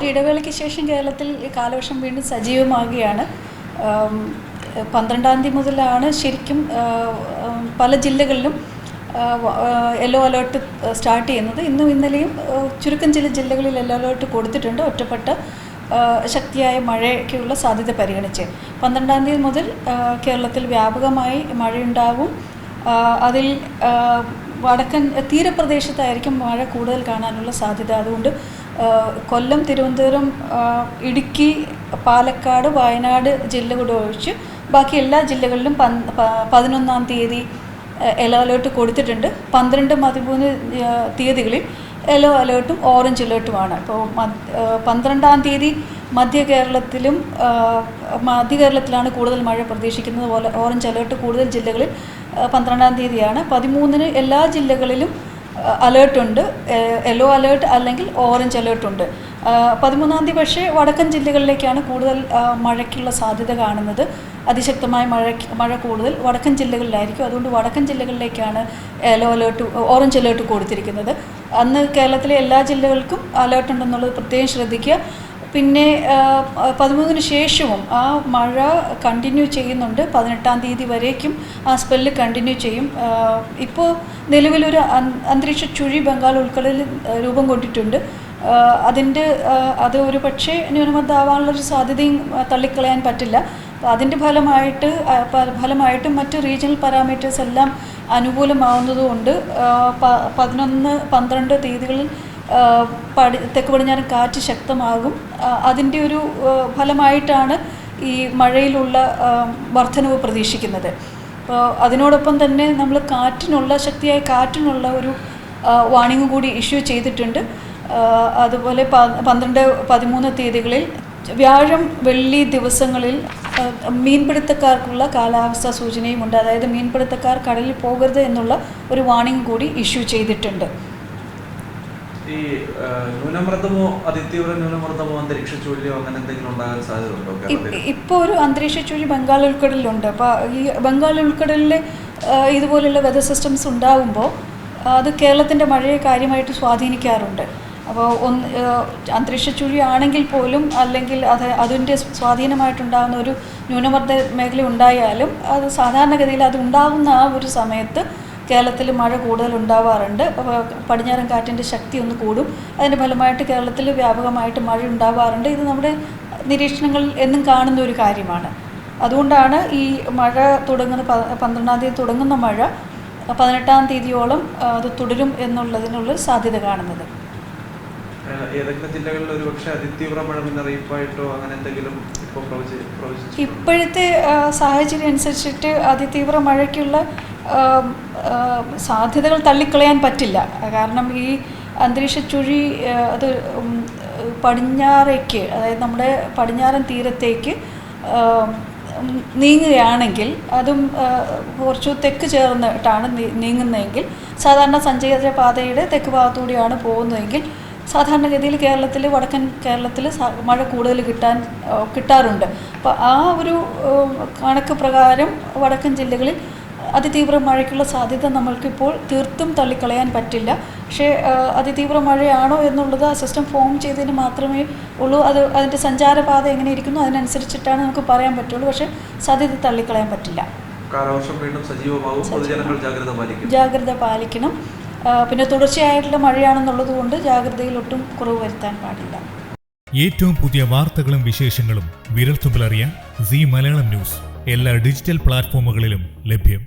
ഒരു ഇടവേളയ്ക്ക് ശേഷം കേരളത്തിൽ കാലവർഷം വീണ്ടും സജീവമാകുകയാണ്. പന്ത്രണ്ടാം തീയതി മുതലാണ് ശരിക്കും പല ജില്ലകളിലും യെല്ലോ അലേർട്ട് സ്റ്റാർട്ട് ചെയ്യുന്നത്. ഇന്നും ഇന്നലെയും ചുരുക്കം ചില ജില്ലകളിൽ യെല്ലോ അലേർട്ട് കൊടുത്തിട്ടുണ്ട്. ഒറ്റപ്പെട്ട ശക്തിയായ മഴയ്ക്കുള്ള സാധ്യത പരിഗണിച്ച്. പന്ത്രണ്ടാം തീയതി മുതൽ കേരളത്തിൽ വ്യാപകമായി മഴയുണ്ടാകും അതിൽ വടക്കൻ തീരപ്രദേശത്തായിരിക്കും മഴ കൂടുതൽ കാണാനുള്ള സാധ്യത. അതുകൊണ്ട് കൊല്ലം തിരുവനന്തപുരം ഇടുക്കി പാലക്കാട് വയനാട് ജില്ലകൾ ഒഴിച്ച് ബാക്കി എല്ലാ ജില്ലകളിലും പതിനൊന്നാം തീയതി യെല്ലോ അലേർട്ട് കൊടുത്തിട്ടുണ്ട്. പന്ത്രണ്ട് പതിമൂന്ന് തീയതികളിൽ യെല്ലോ അലേർട്ടും ഓറഞ്ച് അലേർട്ടുമാണ്. ഇപ്പോൾ പന്ത്രണ്ടാം തീയതി മധ്യ കേരളത്തിലും മധ്യ കേരളത്തിലാണ് കൂടുതൽ മഴ പ്രതീക്ഷിക്കുന്നത് പോലെ ഓറഞ്ച് അലേർട്ട് കൂടുതൽ ജില്ലകളിൽ പന്ത്രണ്ടാം തീയതിയാണ്. പതിമൂന്നിന് എല്ലാ ജില്ലകളിലും അലേർട്ട് ഉണ്ട്. യെല്ലോ അലേർട്ട് അല്ലെങ്കിൽ ഓറഞ്ച് അലേർട്ട് ഉണ്ട്. പതിമൂന്നാം തീയതി പക്ഷേ വടക്കൻ ജില്ലകളിലേക്കാണ് കൂടുതൽ മഴയ്ക്കുള്ള സാധ്യത കാണുന്നത്. അതിശക്തമായ മഴ മഴ കൂടുതൽ വടക്കൻ ജില്ലകളിലായിരിക്കും. അതുകൊണ്ട് വടക്കൻ ജില്ലകളിലേക്കാണ് യെല്ലോ അലേർട്ട് ഓറഞ്ച് അലേർട്ട് കൊടുത്തിരിക്കുന്നത്. അന്ന് കേരളത്തിലെ എല്ലാ ജില്ലകൾക്കും അലേർട്ട് ഉണ്ടെന്നുള്ളത് പ്രത്യേകം ശ്രദ്ധിക്കുക. പിന്നെ പതിമൂന്നിന് ശേഷവും ആ മഴ കണ്ടിന്യൂ ചെയ്യുന്നുണ്ട്. പതിനെട്ടാം തീയതി വരേക്കും ആ സ്പെല്ല് കണ്ടിന്യൂ ചെയ്യും. ഇപ്പോൾ നിലവിലൊരു അന്തരീക്ഷ ചുഴി ബംഗാൾ ഉൾക്കടലിൽ രൂപം കൊണ്ടിട്ടുണ്ട്. അതിന്റെ അത് ഒരു പക്ഷേ ന്യൂനമർദ്ദമാവാനുള്ളൊരു സാധ്യതയും തള്ളിക്കളയാൻ പറ്റില്ല. അതിന്റെ ഫലമായിട്ട് ഫലമായിട്ടും മറ്റ് റീജിയണൽ പാരാമീറ്റേഴ്സ് എല്ലാം അനുകൂലമാവുന്നതുകൊണ്ട് പതിനൊന്ന് പന്ത്രണ്ട് തീയതികളിൽ പടി തെക്ക് പടിഞ്ഞാറൻ കാറ്റ് ശക്തമാകും. അതിന്റെ ഒരു ഫലമായിട്ടാണ് ഈ മഴയിലുള്ള വർധനവ് പ്രതീക്ഷിക്കുന്നത്. അപ്പോൾ അതിനോടൊപ്പം തന്നെ നമ്മൾ കാറ്റിനുള്ള ശക്തിയായ കാറ്റിനുള്ള ഒരു വാണിംഗ് കൂടി ഇഷ്യൂ ചെയ്തിട്ടുണ്ട്. അതുപോലെ പന്ത്രണ്ട് പതിമൂന്ന് തീയതികളിൽ വ്യാഴം വെള്ളി ദിവസങ്ങളിൽ മീൻപിടുത്തക്കാർക്കുള്ള കാലാവസ്ഥാ സൂചനയുമുണ്ട് അതായത് മീൻപിടുത്തക്കാർ കടലിൽ പോകരുത് എന്നുള്ള ഒരു വാണിംഗ് കൂടി ഇഷ്യൂ ചെയ്തിട്ടുണ്ട്. ഈ ന്യൂനമർദ്ദമോ അതിതീവ്ര ന്യൂനമർദ്ദമോ അന്തരീക്ഷ ചുഴലിയോ അങ്ങനെ എന്തെങ്കിലും ഉണ്ടാകാൻ സാധ്യതയുണ്ടോ ഇപ്പോൾ ഒരു അന്തരീക്ഷ ചുഴി ബംഗാൾ ഉൾക്കടലിലുണ്ട്. അപ്പോൾ ഈ ബംഗാൾ ഉൾക്കടലിൽ ഇതുപോലെയുള്ള ഇതുപോലുള്ള വെതർ സിസ്റ്റംസ് ഉണ്ടാകുമ്പോൾ അത് കേരളത്തിന്റെ മഴയെ കാര്യമായിട്ട് സ്വാധീനിക്കാറുണ്ട്. അപ്പോൾ ഒന്ന് അന്തരീക്ഷ ചുഴി ആണെങ്കിൽ പോലും അല്ലെങ്കിൽ അത് അതിന്റെ സ്വാധീനമായിട്ടുണ്ടാകുന്ന ഒരു ന്യൂനമർദ്ദ മേഖല ഉണ്ടായാലും അത് സാധാരണഗതിയിൽ അത് ഉണ്ടാകുന്ന ആ ഒരു സമയത്ത് കേരളത്തിൽ മഴ കൂടുതൽ ഉണ്ടാവാറുണ്ട് പടിഞ്ഞാറൻ കാറ്റിന്റെ ശക്തി ഒന്ന് കൂടും. അതിന്റെ ഫലമായിട്ട് കേരളത്തിൽ വ്യാപകമായിട്ട് മഴ ഉണ്ടാവാറുണ്ട്. ഇത് നമ്മുടെ നിരീക്ഷണങ്ങളിൽ എന്നും കാണുന്ന ഒരു കാര്യമാണ്. അതുകൊണ്ടാണ് ഈ മഴ തുടങ്ങുന്ന പന്ത്രണ്ടാം തീയതി തുടങ്ങുന്ന മഴ പതിനെട്ടാം തീയതിയോളം അത് തുടരും എന്നുള്ളതിനുള്ള സാധ്യത കാണുന്നത്. ഏതെങ്കിലും ജില്ലകളിൽ ഒരുപക്ഷെ അതിതീവ്ര മഴ മുന്നറിയിപ്പായിട്ടോ അങ്ങനെ എന്തെങ്കിലും ഇപ്പോഴത്തെ സാഹചര്യം അനുസരിച്ചിട്ട് അതിതീവ്ര മഴയ്ക്കുള്ള സാധ്യതകൾ തള്ളിക്കളയാൻ പറ്റില്ല. കാരണം ഈ അന്തരീക്ഷ ചുഴി അത് പടിഞ്ഞാറേക്ക് അതായത് നമ്മുടെ പടിഞ്ഞാറൻ തീരത്തേക്ക് നീങ്ങുകയാണെങ്കിൽ അതും കുറച്ച് തെക്ക് ചേർന്നിട്ടാണ് നീങ്ങുന്നതെങ്കിൽ സാധാരണ സഞ്ചാര പാതയുടെ തെക്ക് ഭാഗത്തുകൂടിയാണ് പോകുന്നതെങ്കിൽ സാധാരണഗതിയിൽ കേരളത്തിൽ വടക്കൻ കേരളത്തിൽ മഴ കൂടുതൽ കിട്ടാൻ കിട്ടാറുണ്ട്. അപ്പോൾ ആ ഒരു കണക്ക് പ്രകാരം വടക്കൻ ജില്ലകളിൽ അതിതീവ്ര മഴയ്ക്കുള്ള സാധ്യത നമ്മൾക്കിപ്പോൾ തീർത്തും തള്ളിക്കളയാൻ പറ്റില്ല. പക്ഷേ അതിതീവ്ര മഴയാണോ എന്നുള്ളത് ആ സിസ്റ്റം ഫോം ചെയ്തതിന് മാത്രമേ ഉള്ളൂ. അത് അതിന്റെ സഞ്ചാരപാത എങ്ങനെ ഇരിക്കുന്നു അതിനനുസരിച്ചിട്ടാണ് നമുക്ക് പറയാൻ പറ്റുള്ളൂ. പക്ഷേ സാധ്യത തള്ളിക്കളയാൻ പറ്റില്ല. കാലവർഷം വീണ്ടും സജീവമാകും ജാഗ്രത പാലിക്കും ജാഗ്രത പാലിക്കണം. പിന്നെ തുടർച്ചയായിട്ടുള്ള മഴയാണെന്നുള്ളത് കൊണ്ട് ജാഗ്രതയിൽ ഒട്ടും കുറവ് വരുത്താൻ പാടില്ല. ഏറ്റവും പുതിയ വാർത്തകളും വിശേഷങ്ങളും വിരൽത്തുമ്പിലറിയാൻ സി മലയാളം ന്യൂസ്. എല്ലാ ഡിജിറ്റൽ പ്ലാറ്റ്ഫോമുകളിലും ലഭ്യം.